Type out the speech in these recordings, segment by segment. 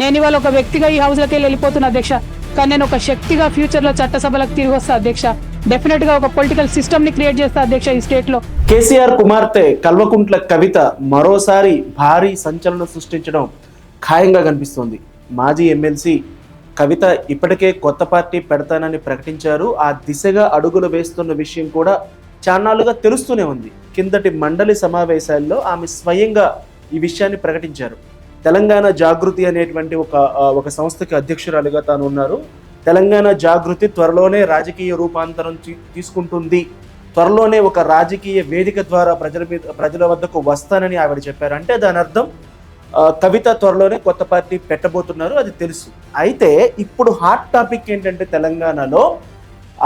నేను ఇవాళ ఒక వ్యక్తిగా ఈ హౌస్లోకి వెళ్ళి వెళ్ళిపోతున్నా అధ్యక్ష. కానీ నేను ఒక శక్తిగా ఫ్యూచర్లో చట్టసభలకు తిరిగి వస్తా అధ్యక్ష. డెఫినెట్గా ఒక పొలిటికల్ సిస్టమ్ని క్రియేట్ చేస్తా అధ్యక్ష ఈ స్టేట్లో. కేసీఆర్ కుమార్తె కల్వకుంట్ల కవిత మరోసారి భారీ సంచలనం సృష్టించడం ఖాయంగా కనిపిస్తోంది. మాజీ ఎమ్మెల్సీ కవిత ఇప్పటికే కొత్త పార్టీ పెడతానని ప్రకటించారు. ఆ దిశగా అడుగులు వేస్తున్న విషయం కూడా చాన్నాళ్ళుగా తెలుస్తూనే ఉంది. కిందటి మండలి సమావేశాల్లో ఆమె స్వయంగా ఈ విషయాన్ని ప్రకటించారు. తెలంగాణ జాగృతి అనేటువంటి ఒక ఒక సంస్థకి అధ్యక్షురాలిగా తాను ఉన్నారు. తెలంగాణ జాగృతి త్వరలోనే రాజకీయ రూపాంతరం తీసుకుంటుంది. త్వరలోనే ఒక రాజకీయ వేదిక ద్వారా ప్రజల మీద ప్రజల వద్దకు వస్తానని ఆవిడ చెప్పారు. అంటే దాని అర్థం కవిత త్వరలోనే కొత్త పార్టీ పెట్టబోతున్నారు అది తెలుసు. అయితే ఇప్పుడు హాట్ టాపిక్ ఏంటంటే తెలంగాణలో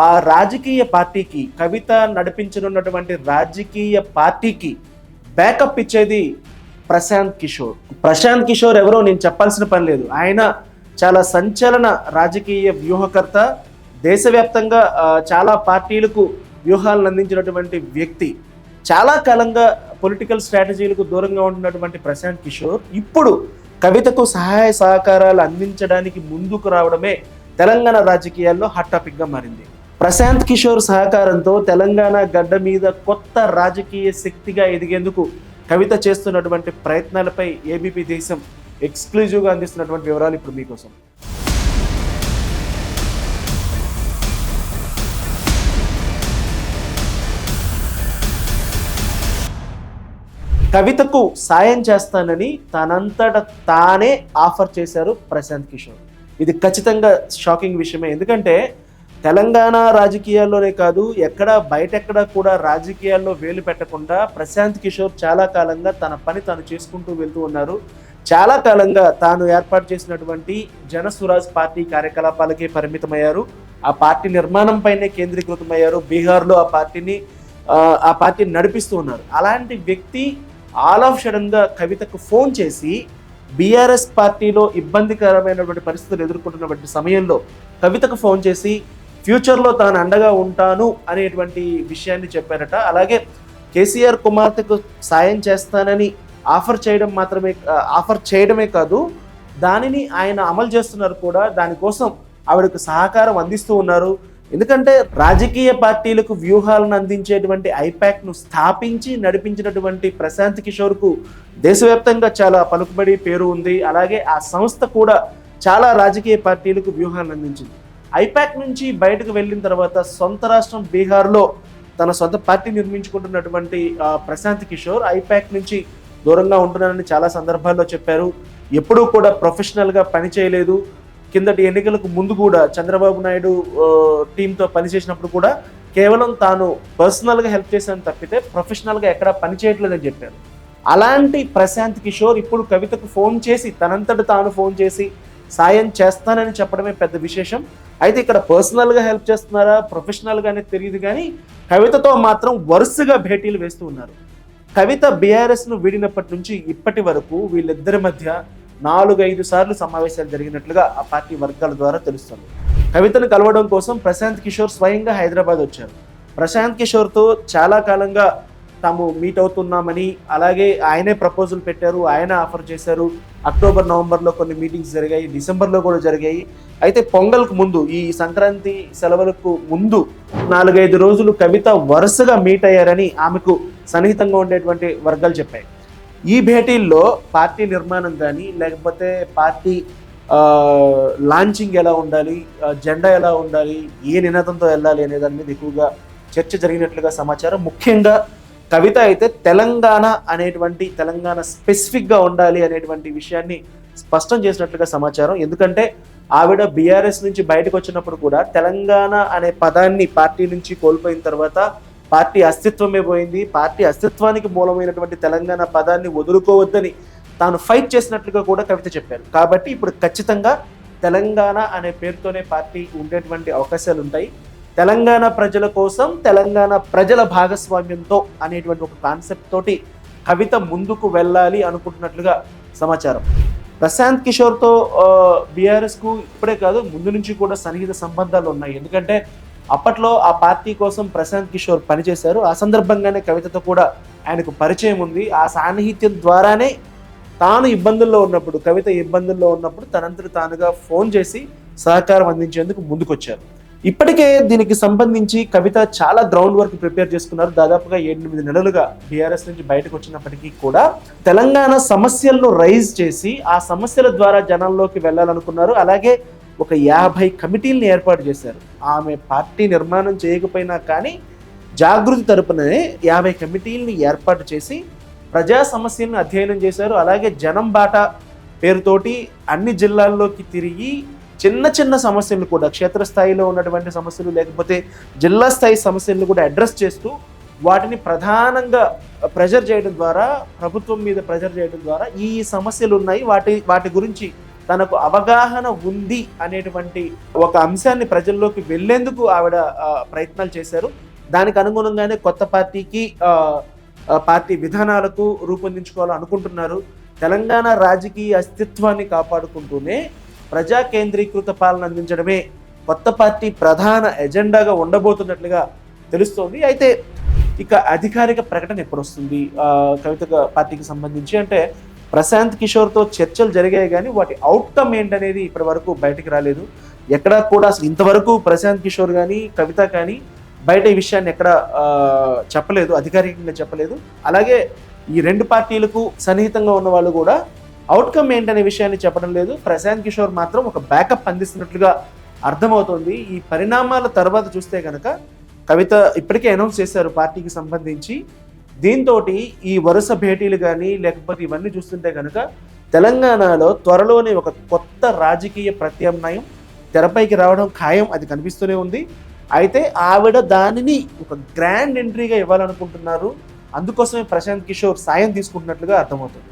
ఆ రాజకీయ పార్టీకి కవిత నడిపించనున్నటువంటి రాజకీయ పార్టీకి బ్యాకప్ ఇచ్చేది ప్రశాంత్ కిషోర్. ప్రశాంత్ కిషోర్ ఎవరో నేను చెప్పాల్సిన పని లేదు. ఆయన చాలా సంచలన రాజకీయ వ్యూహకర్త దేశవ్యాప్తంగా చాలా పార్టీలకు వ్యూహాలను అందించినటువంటి వ్యక్తి. చాలా కాలంగా పొలిటికల్ స్ట్రాటజీలకు దూరంగా ఉంటున్నటువంటి ప్రశాంత్ కిషోర్ ఇప్పుడు కవితకు సహాయ సహకారాలు అందించడానికి ముందుకు రావడమే తెలంగాణ రాజకీయాల్లో హాట్ టాపిక్గా మారింది. ప్రశాంత్ కిషోర్ సహకారంతో తెలంగాణ గడ్డ మీద కొత్త రాజకీయ శక్తిగా ఎదిగేందుకు కవిత చేస్తున్నటువంటి ప్రయత్నాలపై ఏబీపీ దేశం ఎక్స్క్లూజివ్గా అందిస్తున్నటువంటి వివరాలు ఇప్పుడు మీకోసం. కవితకు సాయం చేస్తానని తనంతట తానే ఆఫర్ చేశారు ప్రశాంత్ కిషోర్. ఇది ఖచ్చితంగా షాకింగ్ విషయమే. ఎందుకంటే తెలంగాణ రాజకీయాల్లోనే కాదు ఎక్కడ బయటెక్కడ కూడా రాజకీయాల్లో వేలు పెట్టకుండా ప్రశాంత్ కిషోర్ చాలా కాలంగా తన పని తాను చేసుకుంటూ వెళ్తూ ఉన్నారు. చాలా కాలంగా తాను ఏర్పాటు చేసినటువంటి జనసురాజ్ పార్టీ కార్యకలాపాలకే పరిమితమయ్యారు. ఆ పార్టీ నిర్మాణం పైనే కేంద్రీకృతమయ్యారు. బీహార్లో ఆ పార్టీని ఆ, పార్టీని నడిపిస్తూ ఉన్నారు. అలాంటి వ్యక్తి ఆల్ ఆఫ్ సడన్గా కవితకు ఫోన్ చేసి బీఆర్ఎస్ పార్టీలో ఇబ్బందికరమైనటువంటి పరిస్థితులు ఎదుర్కొంటున్నటువంటి సమయంలో కవితకు ఫోన్ చేసి ఫ్యూచర్లో తాను అండగా ఉంటాను అనేటువంటి విషయాన్ని చెప్పారట. అలాగే కేసీఆర్ కుమార్తెకు సాయం చేస్తానని ఆఫర్ చేయడం మాత్రమే ఆఫర్ చేయడమే కాదు దానిని ఆయన అమలు చేస్తున్నారు కూడా. దానికోసం ఆవిడకు సహకారం అందిస్తూ ఉన్నారు. ఎందుకంటే రాజకీయ పార్టీలకు వ్యూహాలను అందించేటువంటి ఐపాక్ను స్థాపించి నడిపించినటువంటి ప్రశాంత్ కిషోర్కు దేశవ్యాప్తంగా చాలా పలుకుబడి పేరు ఉంది. అలాగే ఆ సంస్థ కూడా చాలా రాజకీయ పార్టీలకు వ్యూహాలను అందించింది. ఐపాక్ నుంచి బయటకు వెళ్ళిన తర్వాత సొంత రాష్ట్రం బీహార్లో తన సొంత పార్టీ నిర్మించుకుంటున్నటువంటి ప్రశాంత్ కిషోర్ ఐపాక్ నుంచి దూరంగా ఉంటున్నానని చాలా సందర్భాల్లో చెప్పారు. ఎప్పుడూ కూడా ప్రొఫెషనల్గా పని చేయలేదు కిందటి ఎన్నికలకు ముందు కూడా చంద్రబాబు నాయుడు టీంతో పనిచేసినప్పుడు కూడా కేవలం తాను పర్సనల్గా హెల్ప్ చేశాను తప్పితే ప్రొఫెషనల్గా ఎక్కడా పని చేయట్లేదని చెప్పారు. అలాంటి ప్రశాంత్ కిషోర్ ఇప్పుడు కవితకు ఫోన్ చేసి తనంతట తాను ఫోన్ చేసి సాయం చేస్తానని చెప్పడమే పెద్ద విశేషం. అయితే ఇక్కడ పర్సనల్గా హెల్ప్ చేస్తున్నారా? ప్రొఫెషనల్గా అనేది తెలియదు కానీ కవితతో మాత్రం వరుసగా భేటీలు వేస్తూ ఉన్నారు. కవిత బీఆర్ఎస్ను వీడినప్పటి నుంచి ఇప్పటి వరకు వీళ్ళిద్దరి మధ్య నాలుగైదు సార్లు సమావేశాలు జరిగినట్లుగా ఆ పార్టీ వర్గాల ద్వారా తెలుస్తుంది. కవితను కలవడం కోసం ప్రశాంత్ కిషోర్ స్వయంగా హైదరాబాద్ వచ్చారు. ప్రశాంత్ కిషోర్తో చాలా కాలంగా తాము మీట్ అవుతున్నామని అలాగే ఆయనే ప్రపోజల్ పెట్టారు ఆయన ఆఫర్ చేశారు. అక్టోబర్ నవంబర్లో కొన్ని మీటింగ్స్ జరిగాయి డిసెంబర్లో కూడా జరిగాయి. అయితే పొంగల్కు ముందు ఈ సంక్రాంతి సెలవులకు ముందు నాలుగైదు రోజులు కవిత వరుసగా మీట్ అయ్యారని ఆమెకు సన్నిహితంగా ఉండేటువంటి వర్గాలు చెప్పాయి. ఈ భేటీల్లో పార్టీ నిర్మాణం కానీ లేకపోతే పార్టీ లాంచింగ్ ఎలా ఉండాలి జెండా ఎలా ఉండాలి ఏ నినాదంతో వెళ్ళాలి అనే దాని మీద ఎక్కువగా చర్చ జరిగినట్లుగా సమాచారం. ముఖ్యంగా కవిత అయితే తెలంగాణ అనేటువంటి తెలంగాణ స్పెసిఫిక్గా ఉండాలి అనేటువంటి విషయాన్ని స్పష్టం చేసినట్లుగా సమాచారం. ఎందుకంటే ఆవిడ బీఆర్ఎస్ నుంచి బయటకు వచ్చినప్పుడు కూడా తెలంగాణ అనే పదాన్ని పార్టీ నుంచి కోల్పోయిన తర్వాత పార్టీ అస్తిత్వమే పోయింది. పార్టీ అస్తిత్వానికి మూలమైనటువంటి తెలంగాణ పదాన్ని వదులుకోవద్దని తాను ఫైట్ చేసినట్లుగా కూడా కవిత చెప్పారు. కాబట్టి ఇప్పుడు ఖచ్చితంగా తెలంగాణ అనే పేరుతోనే పార్టీ ఉండేటువంటి అవకాశాలు ఉంటాయి తెలంగాణ ప్రజల కోసం తెలంగాణ ప్రజల భాగస్వామ్యంతో అనేటువంటి ఒక కాన్సెప్ట్ తోటి కవిత ముందుకు వెళ్ళాలి అనుకుంటున్నట్లుగా సమాచారం. ప్రశాంత్ కిషోర్తో బీఆర్ఎస్కు ఇప్పుడే కాదు ముందు నుంచి కూడా సన్నిహిత సంబంధాలు ఉన్నాయి. ఎందుకంటే అప్పట్లో ఆ పార్టీ కోసం ప్రశాంత్ కిషోర్ పనిచేశారు. ఆ సందర్భంగానే కవితతో కూడా ఆయనకు పరిచయం ఉంది. ఆ సాన్నిహిత్యం ద్వారానే తాను ఇబ్బందుల్లో ఉన్నప్పుడు కవిత ఇబ్బందుల్లో ఉన్నప్పుడు తనంతట తానుగా ఫోన్ చేసి సహకారం అందించేందుకు ముందుకొచ్చారు. ఇప్పటికే దీనికి సంబంధించి కవిత చాలా గ్రౌండ్ వర్క్ ప్రిపేర్ చేసుకున్నారు. దాదాపుగా ఎనిమిది నెలలుగా బీఆర్ఎస్ నుంచి బయటకు వచ్చినప్పటికీ కూడా తెలంగాణ సమస్యలను రైజ్ చేసి ఆ సమస్యల ద్వారా జనాల్లోకి వెళ్ళాలనుకున్నారు. అలాగే ఒక యాభై కమిటీలను ఏర్పాటు చేశారు. ఆమె పార్టీ నిర్మాణం చేయకపోయినా కానీ జాగృతి తరపుననే యాభై కమిటీలను ఏర్పాటు చేసి ప్రజా సమస్యలను అధ్యయనం చేశారు. అలాగే జనం బాట పేరుతోటి అన్ని జిల్లాల్లోకి తిరిగి చిన్న చిన్న సమస్యలు కూడా క్షేత్రస్థాయిలో ఉన్నటువంటి సమస్యలు లేకపోతే జిల్లా స్థాయి సమస్యలను కూడా అడ్రస్ చేస్తూ వాటిని ప్రధానంగా ప్రెజర్ చేయడం ద్వారా ప్రభుత్వం మీద ప్రెజర్ చేయడం ద్వారా ఈ సమస్యలు ఉన్నాయి. వాటి వాటి గురించి తనకు అవగాహన ఉంది అనేటువంటి ఒక అంశాన్ని ప్రజల్లోకి వెళ్ళేందుకు ఆవిడ ప్రయత్నాలు చేశారు. దానికి అనుగుణంగానే కొత్త పార్టీకి పార్టీ విధానాలకు రూపొందించుకోవాలనుకుంటున్నారు. తెలంగాణ రాజకీయ అస్తిత్వాన్ని కాపాడుకుంటూనే ప్రజా కేంద్రీకృత పాలన అందించడమే కొత్త పార్టీ ప్రధాన ఎజెండాగా ఉండబోతున్నట్లుగా తెలుస్తోంది. అయితే ఇక అధికారిక ప్రకటన ఎప్పుడు వస్తుంది కవిత పార్టీకి సంబంధించి అంటే ప్రశాంత్ కిషోర్తో చర్చలు జరిగాయి కానీ వాటి అవుట్కమ్ ఏంటనేది ఇప్పటి వరకు బయటకు రాలేదు. ఎక్కడా కూడా అసలు ఇంతవరకు ప్రశాంత్ కిషోర్ కానీ కవిత కానీ బయట ఈ విషయాన్ని ఎక్కడ చెప్పలేదు అధికారికంగా చెప్పలేదు. అలాగే ఈ రెండు పార్టీలకు సన్నిహితంగా ఉన్న వాళ్ళు కూడా అవుట్కమ్ ఏంటనే విషయాన్ని చెప్పడం లేదు. ప్రశాంత్ కిషోర్ మాత్రం ఒక బ్యాకప్ అందిస్తున్నట్లుగా అర్థమవుతోంది. ఈ పరిణామాల తర్వాత చూస్తే కనుక కవిత ఇప్పటికే అనౌన్స్ చేశారు పార్టీకి సంబంధించి. దీంతో ఈ వరుస భేటీలు కానీ లేకపోతే ఇవన్నీ చూస్తుంటే కనుక తెలంగాణలో త్వరలోనే ఒక కొత్త రాజకీయ ప్రత్యామ్నాయం తెరపైకి రావడం ఖాయం అది కనిపిస్తూనే ఉంది. అయితే ఆవిడ దానిని ఒక గ్రాండ్ ఎంట్రీగా ఇవ్వాలనుకుంటున్నారు. అందుకోసమే ప్రశాంత్ కిషోర్ సాయం తీసుకుంటున్నట్లుగా అర్థమవుతుంది.